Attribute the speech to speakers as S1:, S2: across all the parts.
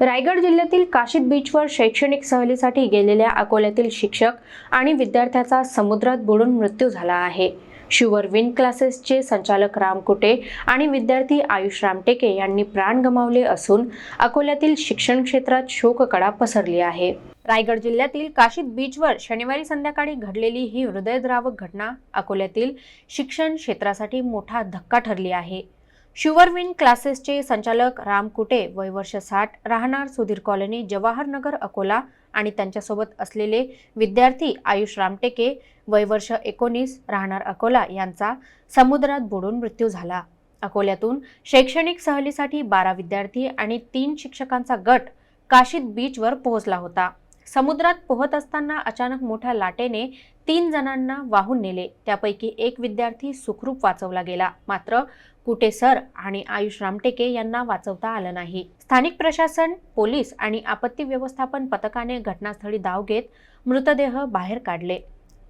S1: रायगड जिल्ह्यातील काशीद बीचवर शैक्षणिक सहलीसाठी गेलेल्या अकोल्यातील शिक्षक आणि विद्यार्थ्याचा समुद्रात बुडून मृत्यू झाला आहे. शुवर विन क्लासेसचे संचालक राम कुटे आणि विद्यार्थी आयुष रामटेके यांनी प्राण गमावले असून अकोल्यातील शिक्षण क्षेत्रात शोककळा पसरली आहे. रायगड जिल्ह्यातील काशीद बीचवर शनिवारी संध्याकाळी घडलेली ही हृदयद्रावक घटना अकोल्यातील शिक्षण क्षेत्रासाठी मोठा धक्का ठरली आहे. शुवरविन क्लासेसचे संचालक राम कुटे वय वर्ष साठ राहणार सुधीर कॉलनी जवाहरनगर अकोला आणि त्यांच्यासोबत असलेले विद्यार्थी आयुष रामटेके वय वर्ष एकोणीस राहणार अकोला यांचा समुद्रात बुडून मृत्यू झाला. अकोल्यातून शैक्षणिक सहलीसाठी बारा विद्यार्थी आणि तीन शिक्षकांचा गट काशीद बीचवर पोहोचला होता. समुद्रात पोहत असताना अचानक मोठ्या लाटेने तीन जणांना वाहून नेले. त्यापैकी एक विद्यार्थी सुखरूप वाचवला गेला. मात्र कुटे सर आणि आयुष रामटेके यांना वाचवता आलं नाही. स्थानिक प्रशासन पोलीस आणि आपत्ती व्यवस्थापन पथकाने घटनास्थळी धाव घेत मृतदेह बाहेर काढले.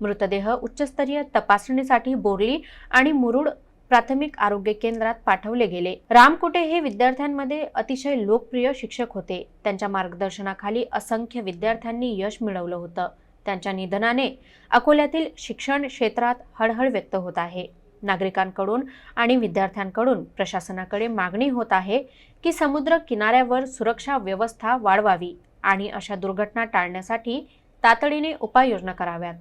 S1: मृतदेह उच्चस्तरीय तपासणीसाठी बोरली आणि मुरुड प्राथमिक आरोग्य केंद्रात पाठवले गेले. रामकुटे हे विद्यार्थ्यांमध्ये अतिशय लोकप्रिय शिक्षक होते. त्यांच्या मार्गदर्शनाखाली असंख्य विद्यार्थ्यांनी यश मिळवलं होतं. त्यांच्या निधनाने अकोल्यातील शिक्षण क्षेत्रात हळहळ व्यक्त होत आहे. नागरिकांकडून आणि विद्यार्थ्यांकडून प्रशासनाकडे मागणी होत आहे की समुद्र किनाऱ्यावर सुरक्षा व्यवस्था वाढवावी आणि अशा दुर्घटना टाळण्यासाठी तातडीने उपाययोजना कराव्यात.